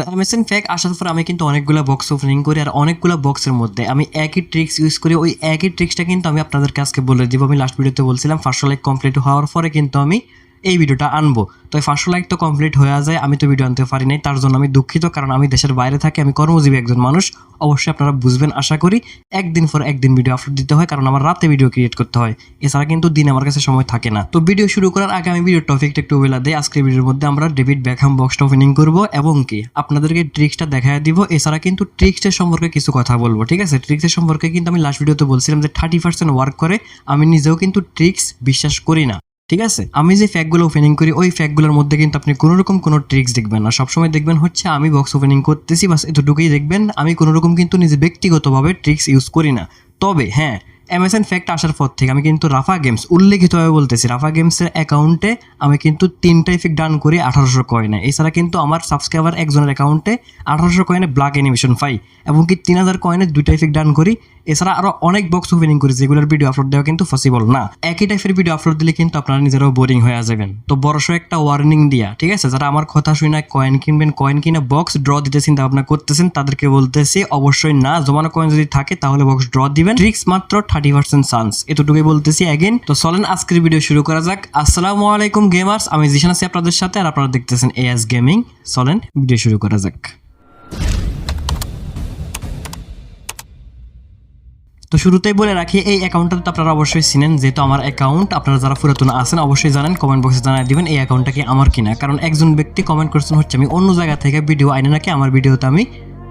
তো অ্যামাজন ফ্যাক আসার পর আমি কিন্তু অনেকগুলো বক্স ওপেনিং করি আর অনেকগুলো বক্সের মধ্যে আমি একই ট্রিক্স ইউজ করি। ওই একই ট্রিক্সটা কিন্তু আমি আপনাদের আজকে বলে দিব। আমি লাস্ট ভিডিওতে বলছিলাম ফার্স্ট লাইক কমপ্লিট হওয়ার পরে কিন্তু আমি এই ভিডিওটা আনব। তো ফার্স্ট লাইক তো কমপ্লিট হয়ে যায়, আমি তো ভিডিও আনতে পারি নাই, তার জন্য আমি দুঃখিত, কারণ আমি দেশের বাইরে থাকি, আমি কর্মজীবী একজন মানুষ। অবশ্যই আপনারা বুঝবেন, আশা করি একদিন পর একদিন ভিডিও আপলোড দিতে হয়, কারণ আমার রাতে ভিডিও ক্রিয়েট করতে হয়। এছাড়া কিন্তু দিন আমার কাছে সময় থাকে না। তো ভিডিও শুরু করার আগে আমি ভিডিও টপিকটা একটু বেলা দেয় আজকের ভিডিওর মধ্যে আমরা ডেভিড ব্যাকহাম বক্সটা ওপেনিং করব এবং কি, আপনাদেরকে ট্রিক্সটা দেখা দিব। এছাড়া কিন্তু ট্রিক্সের সম্পর্কে কিছু কথা বলব, ঠিক আছে? ট্রিক্সের সম্পর্কে কিন্তু আমি লাস্ট ভিডিওতে বলছিলাম যে থার্টি পার্সেন্ট ওয়ার্ক করে, আমি নিজেও কিন্তু ট্রিক্স বিশ্বাস করি না। ঠিক আছে? আমি যে ফ্যাকগুলো ওপেনিং করি, ওই ফ্যাকগুলোর মধ্যে কিন্তু আপনি কোনো রকম কোনো ট্রিক্স দেখবেন না। সবসময় দেখবেন হচ্ছে, আমি বক্স ওপেনিং করতেছি, বাস এতটুকুই দেখবেন। আমি কোনো রকম কিন্তু নিজে ব্যক্তিগতভাবে ট্রিক্স ইউজ করি না। তবে হ্যাঁ অ্যামাজন ফ্যাক্ট আসার পর থেকে আমি কিন্তু রাফা গেমস উল্লেখিতভাবে বলতেছি রাফা গেমসের অ্যাকাউন্টে আমি কিন্তু তিনটা ইফেক্ট ডান করি আঠারোশো কয়েনে এছাড়া কিন্তু আমার সাবস্ক্রাইবার একজনের অ্যাকাউন্টে আঠারোশো কয়েনে ব্ল্যাক অ্যানিমেশন পাই, এবং কি তিন হাজার কয়েনে দুইটা ইফেক্ট ডান করি। এছাড়া আরও অনেক বক্স ওপেনিং করি, যেগুলোর ভিডিও আপলোড দেওয়া কিন্তু পসিবল না। একই টাইপের ভিডিও আপলোড দিলে কিন্তু আপনারা নিজেরাও বোরিং হয়ে যাবেন। তো বড়সড় একটা ওয়ার্নিং দিয়া, ঠিক আছে? যারা আমার কথা শুনে কয়েন কিনবেন কয়েন কিনে বক্স ড্র দিতে চিন্তা ভাবনা করতেছেন, তাদেরকে বলতেছি, অবশ্যই না। জমানো কয়েন যদি থাকে, তাহলে বক্স ড্র দিবেন। ট্রিক্স মাত্র থার্টি পার্সেন্ট চান্স এতটুকুই বলতেছি অ্যাগেন তো চলেন আজকের ভিডিও শুরু করা যাক। আসসালামু আলাইকুম গেমার্স আমি জিশান আছি আপনাদের সাথে আর আপনারা দেখতেছেন এএস গেমিং চলেন ভিডিও শুরু করা যাক। তো শুরুতেই বলে রাখি, এই অ্যাকাউন্টটা তো আপনারা অবশ্যই চিনেন। যেহেতু আমার অ্যাকাউন্ট আপনারা যারা পুরাতন আছেন, অবশ্যই জানেন কমেন্ট বক্সে জানাই দিবেন এই অ্যাকাউন্টটা কি আমার কিনা। কারণ একজন ব্যক্তি কমেন্ট করছেন, হচ্ছে আমি অন্য জায়গা থেকে ভিডিও আইনে নাকি? আমার ভিডিওতে আমি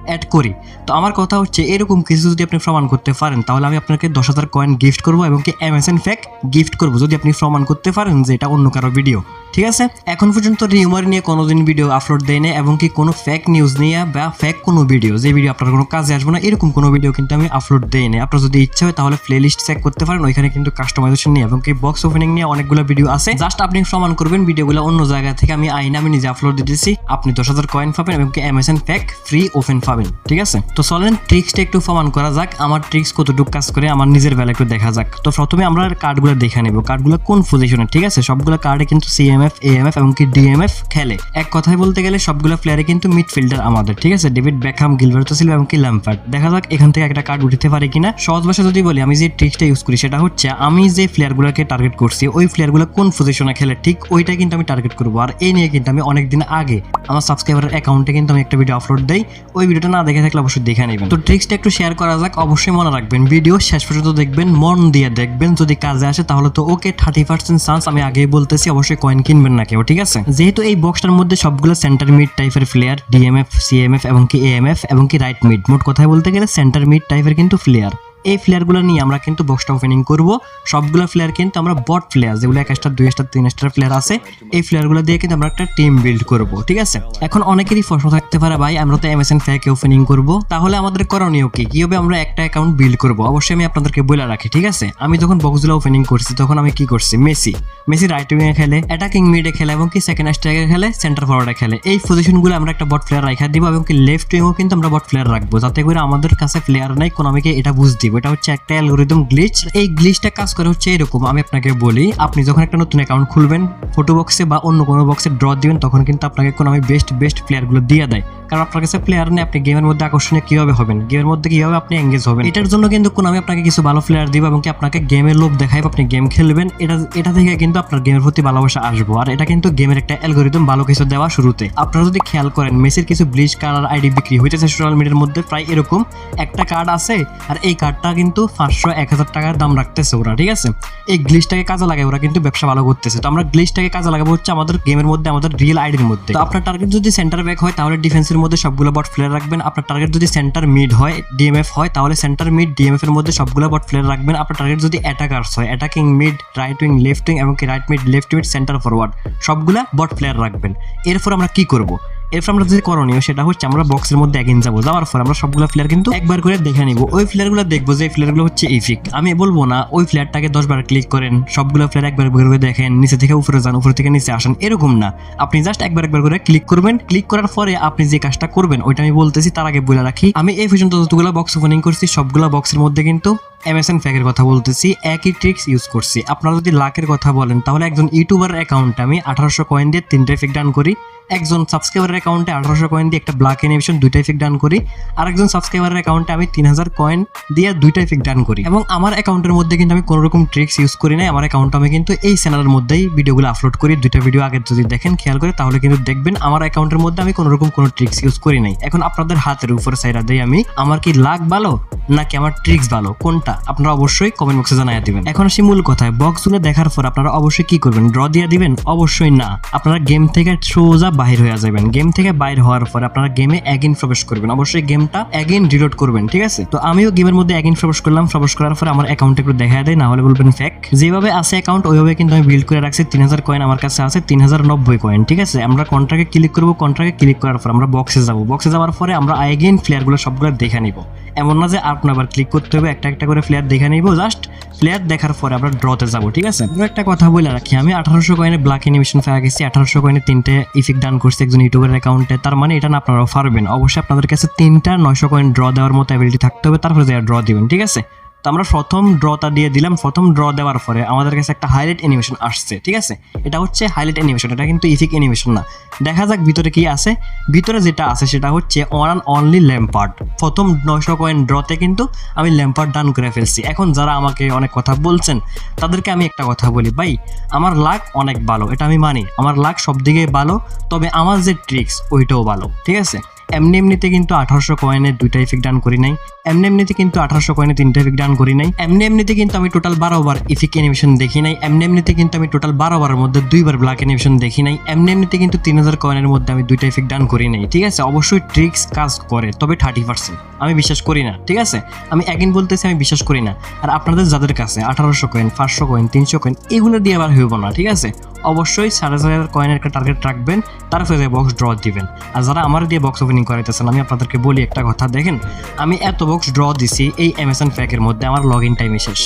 অ্যাড করি। তো আমার কথা হচ্ছে, এরকম কিছু যদি আপনি প্রমাণ করতে পারেন, তাহলে আমি আপনাকে দশ হাজার কয়েন গিফট করব এবং কি অ্যামাজন ফ্যাক গিফট করব, যদি আপনি প্রমাণ করতে পারেন যে এটা অন্য কারও ভিডিও ঠিক আছে? এখন পর্যন্ত রিউমার নিয়ে কোনোদিন ভিডিও আপলোড দেয় না এবং কি কোনো ফেক নিউজ নিয়ে বা ফেক কোনো ভিডিও যে ভিডিও আপনার কোনো কাজে আসবে না, এরকম কোনো ভিডিও কিন্তু আমি আপলোড দেই না আপনার যদি ইচ্ছা হয় তাহলে প্লে লিস্ট চেক করতে পারেন, ওইখানে কিন্তু কাস্টমাইজেশন নিয়ে এবং কি বক্স ওপেনিং নিয়ে অনেকগুলো ভিডিও আছে। জাস্ট আপনি প্রমাণ করবেন ভিডিওগুলো অন্য জায়গা থেকে আমি আইনে আমি নিজে আপলোড দিতেছি। আপনি দশ হাজার কয়েন পাবেন এবং কি অ্যামাজন ফ্যাক ফ্রি ওপেন পাবেন। ঠিক আছে? তো চলেন ট্রিক্সটা একটু প্রমাণ করা যাক, আমার ট্রিক্স কতটুকু কাজ করে, আমার নিজের বেলা একটু দেখা যাক। তো প্রথমে আমরা কার্ডগুলো দেখে নেব। কার্ডগুলো কোন পজিশনে ঠিক আছে? সবগুলো কার্ডে কিন্তু সিএমএফ এএমএফ কি ডিএমএফ খেলে। এক কথায় বলতে গেলে সবগুলো প্লেয়ারে কিন্তু মিডফিল্ডার আমাদের, ঠিক আছে? ডেভিড ব্যাকহাম গিলবার্তো সিলভা কি ল্যাম্পার্ড দেখা যাক এখান থেকে একটা কার্ড উঠতে পারে কিনা। সহজ ভাষা যদি বলি, আমি যে ট্রিক্সটা ইউজ করি, সেটা হচ্ছে আমি যে প্লেয়ারগুলোকে টার্গেট করছি, ওই প্লেয়ারগুলো কোন পজিশনে খেলে, ঠিক ওইটা কিন্তু আমি টার্গেট করব। আর এই নিয়ে কিন্তু আমি অনেকদিন আগে আমার সাবস্ক্রাইবারের অ্যাকাউন্টে কিন্তু আমি একটা ভিডিও আপলোড দেই। ওই ভিডিওটা না দেখে থাকলে অবশ্যই দেখে নেবেন। তো ট্রিক্সটা একটু শেয়ার করা যাক, অবশ্যই মনে রাখবেন ভিডিও শেষ পর্যন্ত দেখবেন, মন দিয়ে দেখবেন, যদি কাজে আসে তাহলে তো ওকে থার্টি পার্সেন্ট চান্স আমি আগেই বলতেছি, অবশ্যই কয়েন কিনবেন না কেউ, ঠিক আছে? যেহেতু এই বক্সটার মধ্যে সবগুলো সেন্টার মিড টাইপের প্লেয়ার ডিএমএফ সিএমএফ এবং কি এএমএফ এবং কি রাইট মিড মোট কথায় বলতে গেলে সেন্টার মিড টাইপের কিন্তু প্লেয়ার এই প্লেয়ারগুলো নিয়ে আমরা কিন্তু বক্সটা ওপেনিং করব। সবগুলো প্লেয়ার কিন্তু আমরা বট প্লেয়ার যেগুলো এক স্টার দুই স্টার তিন স্টার প্লেয়ার আছে, এই প্লেয়ারগুলো দিয়ে কিন্তু আমরা একটা টিম বিল্ড করব, ঠিক আছে? এখন অনেকেরই প্রশ্ন থাকতে পারে, ভাই, আমরা তো এমএসএন ফ্যাক ওপেনিং করব। তাহলে আমাদের করণীয় কি? কীভাবে আমরা একটা অ্যাকাউন্ট বিল্ড করব? অবশ্যই আমি আপনাদেরকে বলে রাখি, ঠিক আছে? আমি যখন বক্সগুলো ওপেনিং করছি, তখন আমি কি করছি? মেসি। মেসি রাইট উইংয়ে খেলে অ্যাটাকিং মিডে খেলে এবং কি সেকেন্ড স্ট্রাইকে খেলে সেন্টার ফরওয়ার্ডে খেলে। এই পজিশনগুলো আমরা একটা বট প্লেয়ার রাখা দিব এবং কি লেফট উইংও কিন্তু আমরা বট প্লেয়ার রাখব, যাতে করে আমাদের কাছে প্লেয়ার নাই, কোন আমাকে এটা বুঝ দিব। এটা হচ্ছে একটা অ্যালগোরিদম গ্লিচ এই গ্লিচটা কাজ করে হচ্ছে এরকম, আমি আপনাকে বলি, আপনি যখন একটা নতুন অ্যাকাউন্ট খুলবেন ফটো বক্সে বা অন্য কোনো বক্সে ড্র দিবেন, তখন কিন্তু আপনাকে কোনো আমি বেস্ট বেস্ট প্লেয়ারগুলো দিয়ে দেয়। কারণ আপনার কাছে প্লেয়ার নেই, আপনি গেমের মধ্যে আকর্ষণীয় কীভাবে হবেন? গেমের মধ্যে কীভাবে আপনি এঙ্গেজ হবেন? এটার জন্য কিন্তু কোনো আমি আপনাকে কিছু ভালো প্লেয়ার দিব এবং কি আপনাকে গেমের লোভ দেখাই আপনি গেম খেলবেন। এটা এটা থেকে কিন্তু আপনার গেমের প্রতি ভালোবাসা আসব। আর এটা কিন্তু গেমের একটা অ্যালগোরিদম ভালো কিছু দেওয়া শুরুতে। আপনারা যদি খেয়াল করেন মেসির কিছু ব্লিচ কালার আইডি বিক্রি হইতেছে সোশ্যাল মিডিয়ার মধ্যে, প্রায় এরকম। একটা কার্ড আছে, আর এই কার্ডটা কিন্তু পাঁচশো এক হাজার টাকার দাম রাখতেছে ওরা, ঠিক আছে? এই গ্লিচটাকে কাজে লাগায় ওরা কিন্তু ব্যবসা ভালো করতেছে। তো আমরা গ্লিচটাকে কাজে লাগাবো হচ্ছে আমাদের গেমের মধ্যে, আমাদের রিয়েল আইডির মধ্যে। তো আপনার টার্গেট যদি সেন্টার ব্যাক হয়, তাহলে ডিফেন্সের মধ্যে সবগুলো বট প্লেয়ার রাখবেন। আপনার টার্গেট যদি সেন্টার মিড হয় ডিএমএফ হয়, তাহলে সেন্টার মিড ডিএমএফ এর মধ্যে সবগুলো বট প্লেয়ার রাখবেন। আপনার টার্গেট যদি অ্যাটাকার্স হয় attacking mid right wing left wing এবং right mid left mid centre forward সবগুলা বট প্লেয়ার রাখবেন। এরপর আমরা কি করব? এরপর আমরা যে করণীয়, সেটা হচ্ছে আমরা বক্সের মধ্যে এগিন যাব। যাওয়ার পর আমরা সবগুলো ফ্লেয়ার কিন্তু একবার করে দেখে নিব। ওই প্লেয়ারগুলো দেখব যে প্লেয়ারগুলো হচ্ছে ইফিক আমি বলব না, ওই প্লেয়ারটাকে দশবার ক্লিক করেন, সবগুলো ফ্লেয়ার একবার করে দেখেন, নিচে থেকে উপরে যান, উপরে থেকে নিচে আসেন, এরকম না। আপনি জাস্ট একবার একবার করে ক্লিক করবেন। ক্লিক করার পরে আপনি যে কাজটা করবেন, ওইটা আমি বলতেছি, তার আগে বলে রাখি। আমি এই পর্যন্ত যতগুলো বক্স ওপেনিং করছি, সবগুলো বক্সের মধ্যে কিন্তু অ্যামাজন ফ্যাকের কথা বলতেছি, একই ট্রিক্স ইউজ করছি। আপনারা যদি লাখের কথা বলেন, তাহলে একজন ইউটিউবার অ্যাকাউন্টে আমি আঠারোশো কয়েন দিয়ে তিনটে ফেক ডান করি। একজন সাবস্ক্রাইবারের অ্যাকাউন্টে আঠারোশো কয়েন দিয়ে একটা ব্ল্যাক অ্যানিমেশন দুইটা ইফেক্ট ডান করি। আর একজন সাবস্ক্রাইবারের অ্যাকাউন্টে আমি তিন হাজার কয়েন দিয়ে দুইটা ইফেক্ট ডান করি। এবং আমার অ্যাকাউন্টের মধ্যে কিন্তু আমি কোনো রকম ট্রিক্স ইউজ করি নাই। আমার অ্যাকাউন্ট আমি কিন্তু এই চ্যানেলের মধ্যেই ভিডিওগুলো আপলোড করি। দুইটা ভিডিও আগে যদি দেখেন, খেয়াল করে তাহলে কিন্তু দেখবেন আমার অ্যাকাউন্টের মধ্যে আমি কোনো রকম কোনো ট্রিক্স ইউজ করি নাই। এখন আপনাদের হাতের উপর সাইডা দেই আমি, আমার কি লাক ভালো নাকি আমার ট্রিক্স ভালো? কোনটা? আপনারা অবশ্যই কমেন্ট বক্সে জানিয়ে দিবেন। এখন আসি মূল কথায়। বক্সগুলো দেখার পর আপনারা অবশ্যই কি করবেন? ড্র দিয়ে দিবেন? অবশ্যই না। আপনারা গেম থেকে সোজা বাহির হয়ে যাবেন। গেম থেকে বাইর হওয়ার পর আপনারা গেমে অ্যাগিন প্রবেশ করবেন। অবশ্যই গেমটা অ্যাগিন রিলোড করবেন, ঠিক আছে? তো আমিও গেমের মধ্যে অ্যাগিন প্রবেশ করলাম। প্রবেশ করার পর আমার অ্যাকাউন্ট একটু দেখা দেয় না হলে বলবেন ফেক যেভাবে আছে অ্যাকাউন্ট ওইভাবে কিন্তু আমি বিল্ড করে রাখছি। তিন হাজার কয়েন আমার কাছে আছে, তিন হাজার নব্বই কয়েন ঠিক আছে? আমরা কন্ট্রাক্টে ক্লিক করব। কন্ট্রাক্টে ক্লিক করার পর আমরা বক্সে যাব। বক্সে যাওয়ার পরে আমরা অ্যাগেন প্লেয়ারগুলো সবগুলো দেখে নিব। এমন না যে আপনার আবার ক্লিক করতে হবে, একটা একটা করে প্লেয়ার দেখে নিব জাস্ট প্লেয়ার দেখার পরে আমরা ড্রতে যাব, ঠিক আছে? একটা কথা বলে রাখি, আমি আঠারোশো কয়েনে ব্ল্যাক অ্যানিমেশন পেয়ে গেছি, আঠারোশো কয়েনে তিনটে ইফেক্ট ডান করছে একজন ইউটিউবের অ্যাকাউন্টে তার মানে এটা না আপনারা পারবেন। অবশ্যই আপনাদের কাছে তিনটা নয়শো কয়েন ড্র দেওয়ার মতো অ্যাবিলিটি থাকতে হবে, তারপরে ড্র দিবেন, ঠিক আছে? তো আমরা প্রথম ড্রটা দিয়ে দিলাম। প্রথম ড্র দেওয়ার পরে আমাদের কাছে একটা হাইলাইট অ্যানিমেশন আসছে, ঠিক আছে? এটা হচ্ছে হাইলাইট অ্যানিমেশন এটা কিন্তু ইফিক অ্যানিমেশন না। দেখা যাক ভিতরে কি আছে। ভিতরে যেটা আছে সেটা হচ্ছে ওয়ান অ্যান্ড অনলি ল্যাম্পার্ড প্রথম নয়শো কয়েন ড্রতে কিন্তু আমি ল্যাম্পার্ড ডান করে ফেলছি। এখন যারা আমাকে অনেক কথা বলছেন, তাদেরকে আমি একটা কথা বলি, ভাই, আমার লাক অনেক ভালো, এটা আমি মানি। আমার লাক সব দিকে ভালো, তবে আমার যে ট্রিক্স ওইটাও ভালো, ঠিক আছে? এমনি এমনিতে কিন্তু আঠারোশো কয়েনের দুইটা ইফেক্ট ডান করি নাই। এমনি এমনিতে কিন্তু আঠারোশো কয়েনে তিনটা ইফেক্ট ডান করি নাই। এমনি এমনিতে কিন্তু আমি টোটাল বারো বার ইফিক অ্যানিমেশন দেখি নাই। এমনি এমনিতে কিন্তু আমি টোটাল বারো বারের মধ্যে দুইবার ব্ল্যাক অ্যানিমেশন দেখি নাই। এমনি এমনিতে কিন্তু তিন হাজার কয়েনের মধ্যে আমি দুইটা ইফেক্ট ডান করি নাই, ঠিক আছে? অবশ্যই ট্রিক্স কাজ করে, তবে থার্টি পার্সেন্ট আমি বিশ্বাস করি না, ঠিক আছে? আমি একদিন বলতেছি, আমি বিশ্বাস করি না। আর আপনাদের যাদের কাছে আঠারোশো কয়েন পাঁচশো কয়েন তিনশো কয়েন এগুলো দিয়ে আবার হইব না, ঠিক আছে? অবশ্যই সাড়ে হাজার কয়েনের একটা টার্গেট রাখবেন। তারপরে বক্স ড্র দিবেন আর যারা আমার দিয়ে বক্স ওপেনিং করাইতেছেন, আমি আপনাদেরকে বলি একটা কথা, দেখেন, আমি এত বক্স ড্র দিছি এই অ্যামাজন প্যাকের মধ্যে, আমার লগ ইন টাইমে শেষ।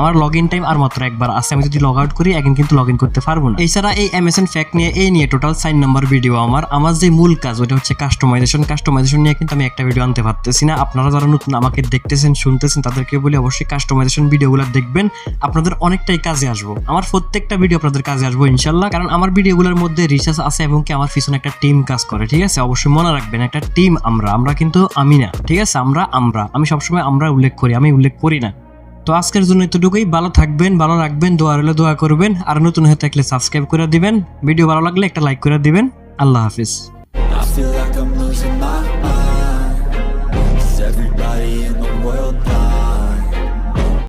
আমার লগ ইন টাইম আর মাত্র একবার আছে, আমি যদি লগ আউট করি, একদিন কিন্তু লগ ইন করতে পারব না। এছাড়া এই অ্যামাজন ফ্যাক নিয়ে, এই নিয়ে টোটাল সাইন নাম্বার ভিডিও আমার। আমার যে মূল কাজ, ওটা হচ্ছে কাস্টমাইজেশন কাস্টমাইজেশন নিয়ে কিন্তু আমি একটা ভিডিও আনতে পারতেছি না। আপনারা যারা নতুন আমাকে দেখতেছেন, শুনতেছেন, তাদেরকে বলি অবশ্যই কাস্টমাইজেশন ভিডিওগুলো দেখবেন। আপনাদের অনেকটাই কাজে আসব। আমার প্রত্যেকটা ভিডিও আপনাদের কাজে আসব, ইনশাল্লাহ। কারণ আমার ভিডিওগুলোর মধ্যে রিসার্চ আছে এবং কি আমার পিছনে একটা টিম কাজ করে, ঠিক আছে? অবশ্যই মনে রাখবেন, একটা টিম আমরা আমরা কিন্তু আমি না ঠিক আছে? আমরা আমরা। আমি সবসময় আমরা উল্লেখ করি, আমি উল্লেখ করি না। তো আজকের জন্য এতটুকুই। ভালো থাকবেন, ভালো রাখবেন, দোয়া হলে দোয়া করবেন। আর নতুন হয়ে থাকলে সাবস্ক্রাইব করে দিবেন। ভিডিও ভালো লাগলে একটা লাইক করে দিবেন। আল্লাহ হাফিজ।